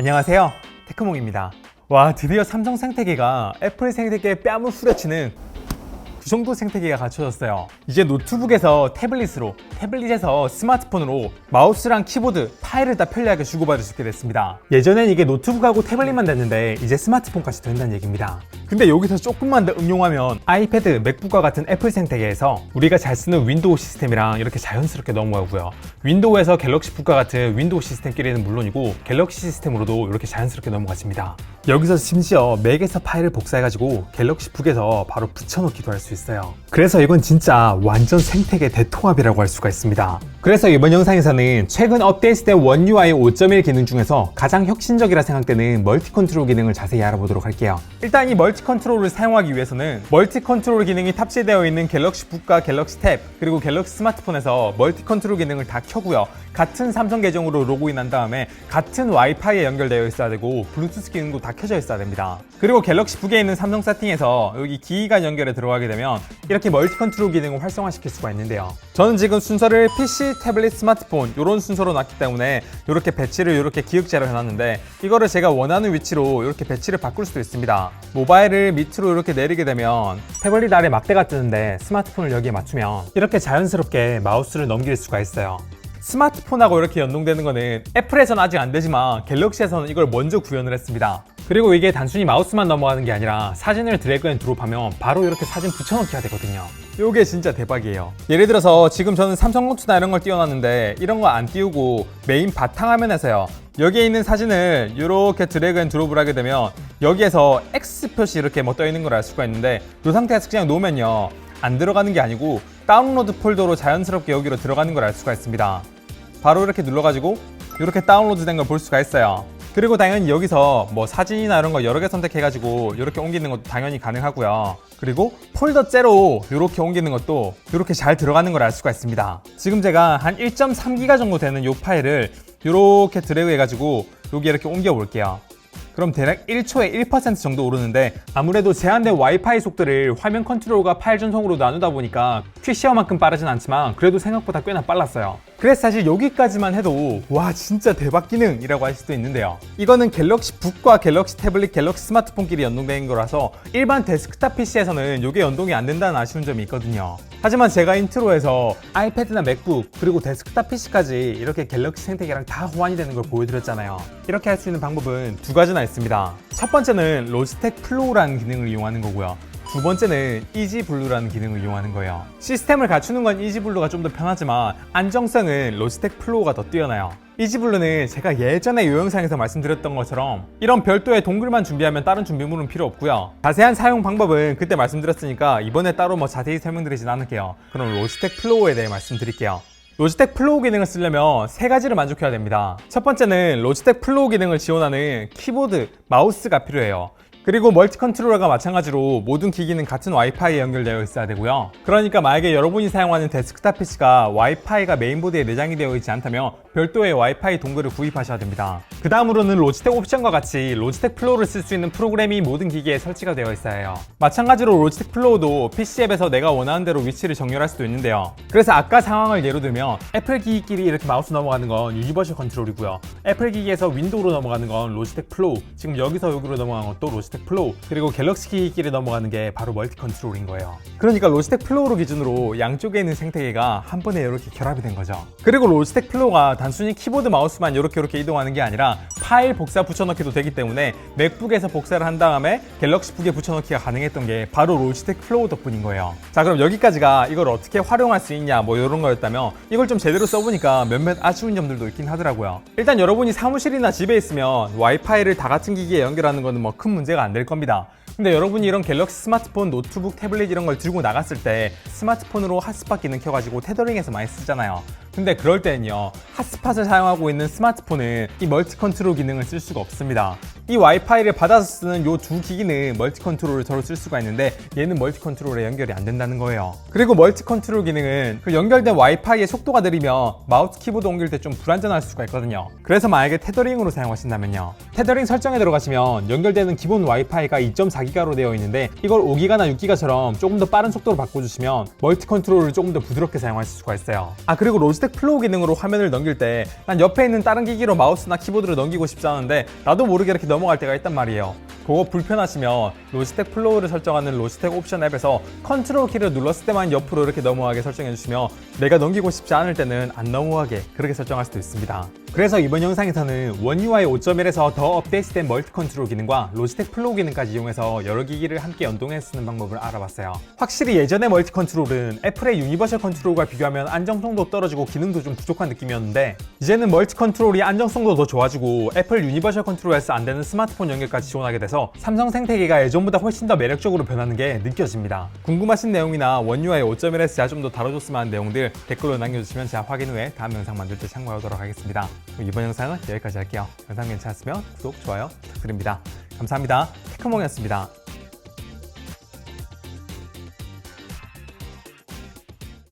안녕하세요. 테크몽입니다. 와, 드디어 삼성 생태계가 애플 생태계에 뺨을 후려치는 그 정도 생태계가 갖춰졌어요. 이제 노트북에서 태블릿으로, 태블릿에서 스마트폰으로 마우스랑 키보드, 파일을 다 편리하게 주고받을 수 있게 됐습니다. 예전엔 이게 노트북하고 태블릿만 됐는데 이제 스마트폰까지 된다는 얘기입니다. 근데 여기서 조금만 더 응용하면 아이패드, 맥북과 같은 애플 생태계에서 우리가 잘 쓰는 윈도우 시스템이랑 이렇게 자연스럽게 넘어가고요. 윈도우에서 갤럭시 북과 같은 윈도우 시스템끼리는 물론이고 갤럭시 시스템으로도 이렇게 자연스럽게 넘어가집니다. 여기서 심지어 맥에서 파일을 복사해가지고 갤럭시 북에서 바로 붙여넣기도 할 수 있어요. 그래서 이건 진짜 완전 생태계 대통합이라고 할 수가 있습니다. 그래서 이번 영상에서는 최근 업데이트된 원 UI 5.1 기능 중에서 가장 혁신적이라 생각되는 멀티 컨트롤 기능을 자세히 알아보도록 할게요. 일단 이 멀티 컨트롤을 사용하기 위해서는 멀티 컨트롤 기능이 탑재되어 있는 갤럭시 북과 갤럭시 탭 그리고 갤럭시 스마트폰에서 멀티 컨트롤 기능을 다 켜고요. 같은 삼성 계정으로 로그인한 다음에 같은 와이파이에 연결되어 있어야 되고 블루투스 기능도 다 켜져 있어야 됩니다. 그리고 갤럭시 북에 있는 삼성 세팅에서 여기 기기간 연결에 들어가게 되면 이렇게 멀티 컨트롤 기능을 활성화시킬 수가 있는데요. 저는 지금 순서를 PC, 태블릿, 스마트폰 이런 순서로 놨기 때문에 이렇게 배치를 이렇게 기역자로 해놨는데 이거를 제가 원하는 위치로 이렇게 배치를 바꿀 수도 있습니다. 모바일을 밑으로 이렇게 내리게 되면 태블릿 아래 막대가 뜨는데 스마트폰을 여기에 맞추면 이렇게 자연스럽게 마우스를 넘길 수가 있어요. 스마트폰하고 이렇게 연동되는 거는 애플에서는 아직 안 되지만 갤럭시에서는 이걸 먼저 구현을 했습니다. 그리고 이게 단순히 마우스만 넘어가는 게 아니라 사진을 드래그 앤 드롭하면 바로 이렇게 사진 붙여넣기가 되거든요. 이게 진짜 대박이에요. 예를 들어서 지금 저는 삼성 노트나 이런 걸 띄워놨는데 이런 거 안 띄우고 메인 바탕화면에서요. 여기에 있는 사진을 이렇게 드래그 앤 드롭을 하게 되면 여기에서 X 표시 이렇게 뭐 떠 있는 걸 알 수가 있는데 이 상태에서 그냥 놓으면요. 안 들어가는 게 아니고 다운로드 폴더로 자연스럽게 여기로 들어가는 걸 알 수가 있습니다. 바로 이렇게 눌러가지고 이렇게 다운로드 된 걸 볼 수가 있어요. 그리고 당연히 여기서 뭐 사진이나 이런 거 여러 개 선택해가지고 이렇게 옮기는 것도 당연히 가능하고요. 그리고 폴더 째로 이렇게 옮기는 것도 이렇게 잘 들어가는 걸 알 수가 있습니다. 지금 제가 한 1.3기가 정도 되는 이 파일을 이렇게 드래그 해가지고 여기 이렇게 옮겨 볼게요. 그럼 대략 1초에 1% 정도 오르는데 아무래도 제한된 와이파이 속도를 화면 컨트롤과 파일 전송으로 나누다 보니까 퀵시어만큼 빠르진 않지만 그래도 생각보다 꽤나 빨랐어요. 그래서 사실 여기까지만 해도 와 진짜 대박 기능이라고 할 수도 있는데요. 이거는 갤럭시 북과 갤럭시 태블릿, 갤럭시 스마트폰끼리 연동된 거라서 일반 데스크탑 PC에서는 이게 연동이 안 된다는 아쉬운 점이 있거든요. 하지만 제가 인트로에서 아이패드나 맥북 그리고 데스크탑 PC까지 이렇게 갤럭시 생태계랑 다 호환이 되는 걸 보여드렸잖아요. 이렇게 할 수 있는 방법은 두 가지나 있습니다. 첫 번째는 로지텍 플로우라는 기능을 이용하는 거고요. 두 번째는 이지블루라는 기능을 이용하는 거예요. 시스템을 갖추는 건 이지블루가 좀 더 편하지만 안정성은 로지텍 플로우가 더 뛰어나요. 이지블루는 제가 예전에 이 영상에서 말씀드렸던 것처럼 이런 별도의 동글만 준비하면 다른 준비물은 필요 없고요. 자세한 사용 방법은 그때 말씀드렸으니까 이번에 따로 뭐 자세히 설명드리진 않을게요. 그럼 로지텍 플로우에 대해 말씀드릴게요. 로지텍 플로우 기능을 쓰려면 세 가지를 만족해야 됩니다. 첫 번째는 로지텍 플로우 기능을 지원하는 키보드, 마우스가 필요해요. 그리고 멀티 컨트롤러가 마찬가지로 모든 기기는 같은 와이파이에 연결되어 있어야 되고요. 그러니까 만약에 여러분이 사용하는 데스크탑 PC가 와이파이가 메인보드에 내장이 되어 있지 않다면 별도의 와이파이 동글을 구입하셔야 됩니다. 그 다음으로는 로지텍 옵션과 같이 로지텍 플로우를 쓸 수 있는 프로그램이 모든 기기에 설치가 되어 있어야 해요. 마찬가지로 로지텍 플로우도 PC 앱에서 내가 원하는 대로 위치를 정렬할 수도 있는데요. 그래서 아까 상황을 예로 들면 애플 기기끼리 이렇게 마우스 넘어가는 건 유니버셜 컨트롤이고요. 애플 기기에서 윈도우로 넘어가는 건 로지텍 플로우, 지금 여기서 여기로 넘어가는 것도 로지텍 플로우, 그리고 갤럭시 기기끼리 넘어가는 게 바로 멀티 컨트롤인 거예요. 그러니까 로지텍 플로우로 기준으로 양쪽에 있는 생태계가 한 번에 이렇게 결합이 된 거죠. 그리고 로지텍 플로우가 단순히 키보드 마우스만 이렇게 이렇게 이동하는 게 아니라 파일 복사 붙여넣기도 되기 때문에 맥북에서 복사를 한 다음에 갤럭시 북에 붙여넣기가 가능했던 게 바로 로지텍 플로우 덕분인 거예요. 자 그럼 여기까지가 이걸 어떻게 활용할 수 있냐 뭐 이런 거였다면 이걸 좀 제대로 써보니까 몇몇 아쉬운 점들도 있긴 하더라고요. 일단 여러분이 사무실이나 집에 있으면 와이파이를 다 같은 기기에 연결하는 거는 뭐 큰 문제가 안 될 겁니다. 근데 여러분이 이런 갤럭시 스마트폰, 노트북, 태블릿 이런 걸 들고 나갔을 때 스마트폰으로 핫스팟 기능 켜가지고 테더링해서 많이 쓰잖아요. 근데 그럴 때는요 핫스팟을 사용하고 있는 스마트폰은 이 멀티 컨트롤 기능을 쓸 수가 없습니다. 이 와이파이를 받아서 쓰는 이두 기기는 멀티 컨트롤을 서로 쓸 수가 있는데 얘는 멀티 컨트롤에 연결이 안 된다는 거예요. 그리고 멀티 컨트롤 기능은 그 연결된 와이파이의 속도가 느리면 마우스 키보드 옮길 때 좀 불안전할 수가 있거든요. 그래서 만약에 테더링으로 사용하신다면요. 테더링 설정에 들어가시면 연결되는 기본 와이파이가 2.4기가로 되어 있는데 이걸 5기가나 6기가처럼 조금 더 빠른 속도로 바꿔주시면 멀티 컨트롤을 조금 더 부드럽게 사용하실 수가 있어요. 아 그리고 로지텍 플로우 기능으로 화면을 넘길 때 난 옆에 있는 다른 기기로 마우스나 키보드를 넘기고 싶지 않은데 나도 모르게 이렇게 넘 어갈 때가 있단 말이에요. 그거 불편하시면 로지텍 플로우를 설정하는 로지텍 옵션 앱에서 컨트롤 키를 눌렀을 때만 옆으로 이렇게 넘어가게 설정해 주시면 내가 넘기고 싶지 않을 때는 안 넘어가게 그렇게 설정할 수도 있습니다. 그래서 이번 영상에서는 원 UI 5.1에서 더 업데이트된 멀티 컨트롤 기능과 로지텍 플로우 기능까지 이용해서 여러 기기를 함께 연동해서 쓰는 방법을 알아봤어요. 확실히 예전의 멀티 컨트롤은 애플의 유니버셜 컨트롤과 비교하면 안정성도 떨어지고 기능도 좀 부족한 느낌이었는데 이제는 멀티 컨트롤이 안정성도 더 좋아지고 애플 유니버셜 컨트롤에서 안 되는 스마트폰 연결까지 지원하게 돼서 삼성 생태계가 예전보다 훨씬 더 매력적으로 변하는 게 느껴집니다. 궁금하신 내용이나 원 UI 5.1에서 제가 좀 더 다뤄줬으면 하는 내용들 댓글로 남겨주시면 제가 확인 후에 다음 영상 만들 때 참고하도록 하겠습니다. 이번 영상은 여기까지 할게요. 영상 괜찮았으면 구독, 좋아요 부탁드립니다. 감사합니다. 테크몽이었습니다.